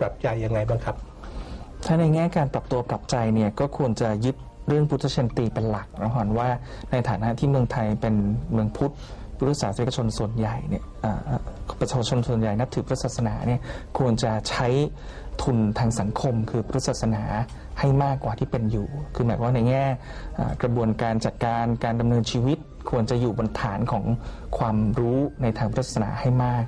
ปรับใจยังไงบ้างครับ ถ้าในแง่การปรับตัวปรับใจเนี่ยก็ควรจะยึดเรื่องพุทธชนตีเป็นหลักนะฮอนว่าในฐานะที่เมืองไทยเป็นเมืองพุทธพุทธศาสนิกชนส่วนใหญ่เนี่ยประชาชนส่วนใหญ่นับถือพุทธศาสนาเนี่ยควรจะใช้ทุนทางสังคมคือพุทธศาสนาให้มากกว่าที่เป็นอยู่ คือหมายว่าในแง่กระบวนการจัดการการดำเนินชีวิต ควรจะอยู่บนฐานของความรู้ในทางพุทธศาสนาให้มาก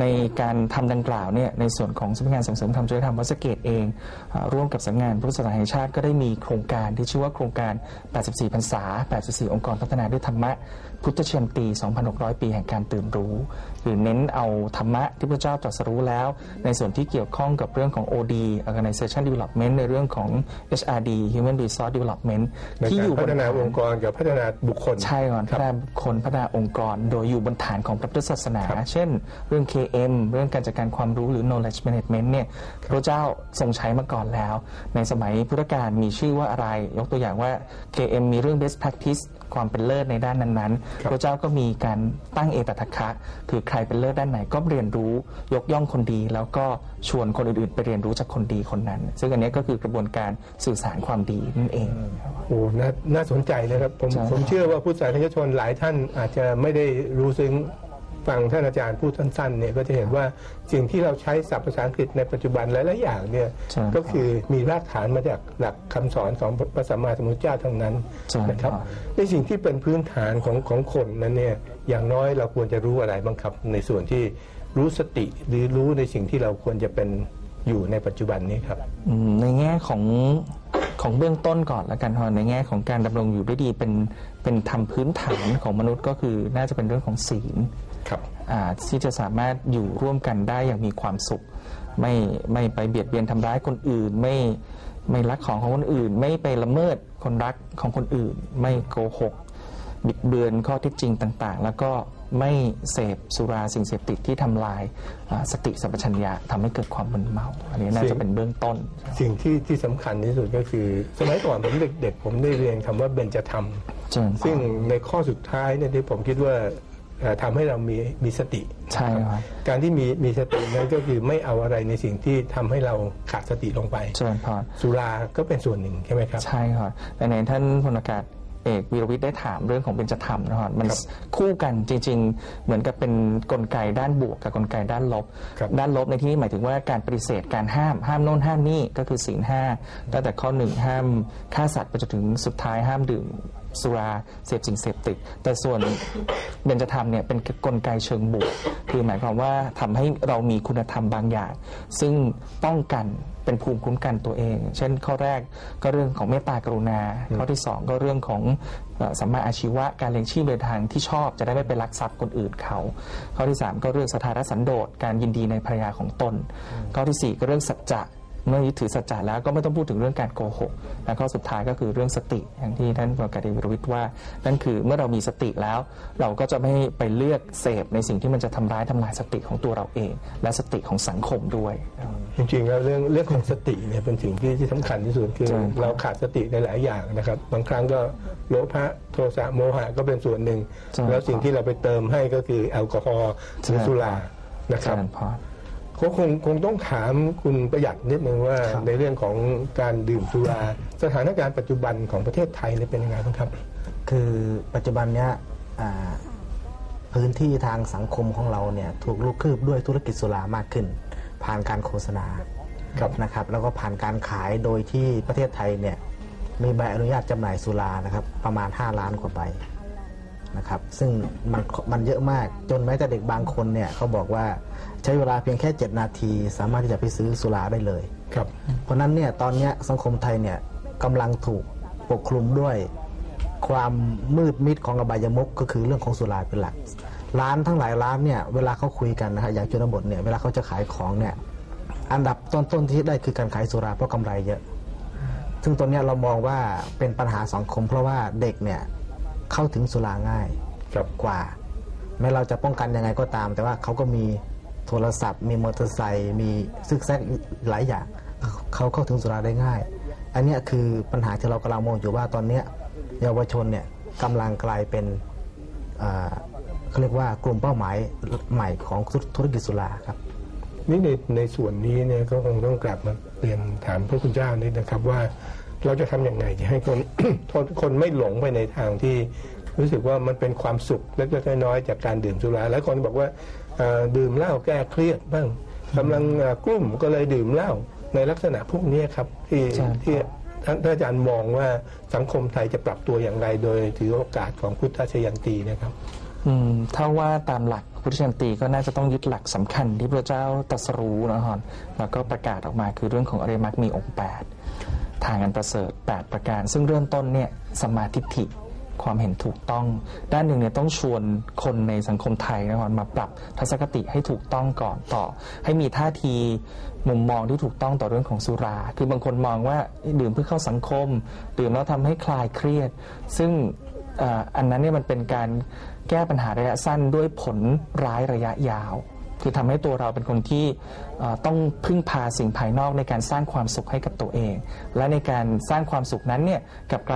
ในการทำดังกล่าวเนี่ยในส่วนของสำนักงานส่งเสริมธรรมจริยธรรมวัดสะเกตเองอาร่วมกับสำนักงานพุทธศาสนาแห่งชาติก็ได้มีโครงการที่ชื่อว่าโครงการ 84พรรษา 84 องค์กรพัฒนาด้วยธรรมะ พุทธเชียนตี 2,600 ปีแห่งการตื่นรู้คือเน้นเอาธรรมะที่พระเจ้าตรัสรู้แล้ว ในส่วนที่เกี่ยวข้องกับเรื่องของ OD Organization Development ในเรื่องของ HRD Human Resource Development ในที่กาอรยู่บพันฒนาฐานองค์กรกับพัฒนาบุคคลใช่ก่อนครัพับฒนาบุคคลพัฒนาองค์กร โดยอยู่บนฐานของพระพุทธศาสนาครับเช่น เรื่อง KM เรื่องการจัดการความรู้หรือ knowledge management เนี่ยพระเจ้าทรงใช้มาก่อนแล้ว ในสมัยพุทธกาลมีชื่อว่าอะไร ยกตัวอย่างว่า KM มีเรื่อง best practice ความเป็นเลิศในด้านนั้นๆครับพระเจ้าก็มีการตั้งเอตทัคคะ คือใครเป็นเลิศด้านไหนก็เรียนรู้ยกย่องคนดี แล้วก็ชวนคนอื่นๆ ไปเรียนรู้จากคนดีคนนั้น ซึ่งอันนี้ก็คือกระบวนการสื่อสารความดีนั่นเอง โอ้น่าน่าสนใจนะครับ ผมใช่ผมเชื่อว่าผู้สาธารณชนหลายท่านอาจจะไม่ได้รู้ซึ้ง ฟังท่านอาจารย์พูดสั้นๆเนี่ยก็จะเห็นว่าสิ่งที่เราใช้ศัพท์ภาษาอังกฤษในปัจจุบันหลายๆอย่างเนี่ยใช่ครับก็คือมีรากฐานมาจากหลักคำสอนของพระสัมมาสัมพุทธเจ้าทั้งนั้นใช่นะครับครับในสิ่งที่เป็นพื้นฐานของของคนนั้นเนี่ยอย่างน้อยเราควรจะรู้อะไรบ้างครับ ในส่วนที่รู้สติหรือรู้ในสิ่งที่เราควรจะเป็นอยู่ในปัจจุบันนี้ครับอืมในแง่ของ ของเบื้องต้นก่อนละกันฮะในแง่ของการดำรงอยู่ด้วยดีเป็นเป็นทำพื้นฐานของมนุษย์ก็คือน่าจะเป็นเรื่องของศีลครับอ่าที่จะสามารถอยู่ร่วมกันได้อย่างมีความสุข ไม่ไม่ไปเบียดเบียนทำร้ายคนอื่น ไม่ไม่ลักของของคนอื่น ไม่ไปละเมิดคนรักของคนอื่น ไม่โกหก บิดเบือนข้อเท็จจริงต่าง ๆ แล้วก็ ไม่เสพสุราสิ่งเสพติดที่ทำลายอ่าสติสัมปชัญญะทำให้เกิดความมึนเมา อันนี้น่าจะเป็นเบื้องต้น สิ่งที่ที่สำคัญที่สุดก็คือ สมัยก่อนผมเด็กๆ ผมได้เรียนคำว่าเบญจธรรมเจริญพรซึ่งในข้อสุดท้ายเนี่ยที่ผมคิดว่าเอ่อทำให้เรามีมีสติใช่ครับการที่มีมีสตินั้นก็คือไม่เอาอะไรในสิ่งที่ทำให้เราขาดสติลงไปเจริญพรสุราก็เป็นส่วนหนึ่งใช่ไหมครับ ใช่ครับแต่ในท่านพลอากาศ เอกวีรวิทย์ได้ถามเรื่องของเบญจธรรมนะครับมันครับคู่กันจริง ๆ เหมือนกับเป็นกลไกด้านบวกกับกลไกด้านลบครับด้านลบในที่นี้หมายถึงว่าการปฏิเสธการห้ามห้ามโน่นห้ามนี่ก็คือศีลห้าตั้งแต่ข้อหนึ่งห้ามฆ่าสัตว์ไปจนถึงสุดท้ายห้ามดื่ม สุราเสพสิ่งเสพติด แต่ส่วนเบญจธรรมเนี่ยเป็นกลไกเชิงบวกคือหมายความว่าทำให้เรามีคุณธรรมบางอย่าง ซึ่งป้องกันเป็นภูมิคุ้มกันตัวเอง เช่นข้อแรกก็เรื่องของเมตตากรุณา ข้อที่สองก็เรื่องของสัมมาอาชีวะการเลี้ยงชีพโดยทางที่ชอบจะได้ไม่ไปลักทรัพย์คนอื่นเขา ข้อที่สามก็เรื่องสถารสันโดษการยินดีในภรรยาของตน ข้อที่สี่ก็เรื่องสัจจะ เมื่อยึดถือสัจจะแล้วก็ไม่ต้องพูดถึงเรื่องการโกหก และข้อสุดท้ายก็คือเรื่องสติอย่างที่ท่านประกาศเดวิรวิทย์ว่า นั่นคือเมื่อเรามีสติแล้ว เราก็จะไม่ไปเลือกเสพในสิ่งที่มันจะทำร้ายทำลายสติของตัวเราเอง และสติของสังคมด้วย จริงๆแล้วเรื่องเรื่องของสติเนี่ยเป็นสิ่งที่ที่สำคัญที่สุดคือใช่ครับเราขาดสติในหลายอย่างนะครับบางครั้งก็โลภะโทสะโมหะก็เป็นส่วนหนึ่ง แล้วสิ่งที่เราไปเติมให้ก็คือแอลกอฮอล์หรือสุรานะคเจรับ ริญพรก็คงคงต้องถามคุณประหยัดนิดนึงว่าครับ ในเรื่องของการดื่มสุราสถานการณ์ปัจจุบันของประเทศไทยเนี่ยเป็นยังไงบ้างครับ คือปัจจุบันเนี้ยอ่าพื้นที่ทางสังคมของเราเนี่ยถูกลุกคืบด้วยธุรกิจสุรามากขึ้น ผ่านการโฆษณาครับนะครับ แล้วก็ผ่านการขายโดยที่ประเทศไทยเนี่ยมีใบอนุญาตจำหน่ายสุรานะครับประมาณ 5 ล้านกว่าใบ นะครับ ซึ่งมันมันเยอะมากจนแม้แต่เด็กบางคนเนี่ยเขาบอกว่าใช้เวลาเพียงแค่ 7 นาที สามารถที่จะไปซื้อสุราได้เลยครับเพราะฉะนั้นเนี่ยตอนเนี้ยสังคมไทยเนี่ยกำลังถูกปกคลุมด้วยความมืดมิดของอบายมุกก็คือเรื่องของสุราเป็นหลัก ร้านทั้งหลายร้านเนี่ยเวลาเขาคุยกันนะครับอย่างชนบทเนี่ยเวลาเขาจะขายของเนี่ยอันดับต้นๆที่ได้คือการขายสุราเพราะกำไรเยอะ ซึ่งตรงเนี้ยเรามองว่าเป็นปัญหาสังคม เพราะว่าเด็กเนี่ย เข้าถึงสุราง่ายครับกว่า แม้เราจะป้องกันยังไงก็ตาม แต่ว่าเขาก็มีโทรศัพท์ มีมอเตอร์ไซค์มีซึกแซกหลายอย่างเขาเข้าถึงสุราได้ง่าย อันเนี้ยคือปัญหาที่เรากำลังมองอยู่ว่าตอนเนี้ยเยาวชนเนี่ยกำลังกลายเป็นอ่าเขาเรียกว่ากลุ่มเป้าหมายใหม่ของธุรกิจสุราครับนี่ในในส่วนนี้เนี่ยก็คงต้องกลับมาเรียนถามพระคุณเจ้านิดนะครับว่า เราจะทำอย่างไงที่ให้คนคนคนไม่หลงไปในทางที่รู้สึกว่ามันเป็นความสุขเล็กๆน้อยๆจากการดื่มสุราหลายคนบอกว่าเอ่อดื่มเหล้าแก้เครียดบ้างกำลังเอ่อกลุ่มก็เลยดื่มเหล้าในลักษณะพวกนี้ครับที่ใช่ที่ท่านท่านอาจารย์มองว่าสังคมไทยจะปรับตัวอย่างไรโดยถือโอกาสของพุทธชยันตีนะครับอืมถ้าว่าตามหลักพุทธชันตีก็น่าจะต้องยึดหลักสำคัญที่พระเจ้าตรัสรู้นะฮะแล้วก็ประกาศออกมาคือเรื่องของอริยมรรคมีองค์8 ทางอันประเสริฐ 8 ประการ ซึ่งเริ่มต้นเนี่ยสมาทิฏฐิความเห็นถูกต้อง ด้านหนึ่งเนี่ยต้องชวนคนในสังคมไทยนะฮะมาปรับทัศนคติให้ถูกต้องก่อนต่อ ให้มีท่าทีมุมมองที่ถูกต้องต่อเรื่องของสุรา คือบางคนมองว่าดื่มเพื่อเข้าสังคม ดื่มแล้วทำให้คลายเครียด ซึ่งอันนั้นเนี่ยมันเป็นการแก้ปัญหาระยะสั้นด้วยผลร้ายระยะยาว คือทำให้ตัวเราเป็นคนที่ต้องพึ่งพาสิ่งภายนอกในการสร้างความสุขให้กับตัวเอง และในการสร้างความสุขนั้นเนี่ยกลับกลาย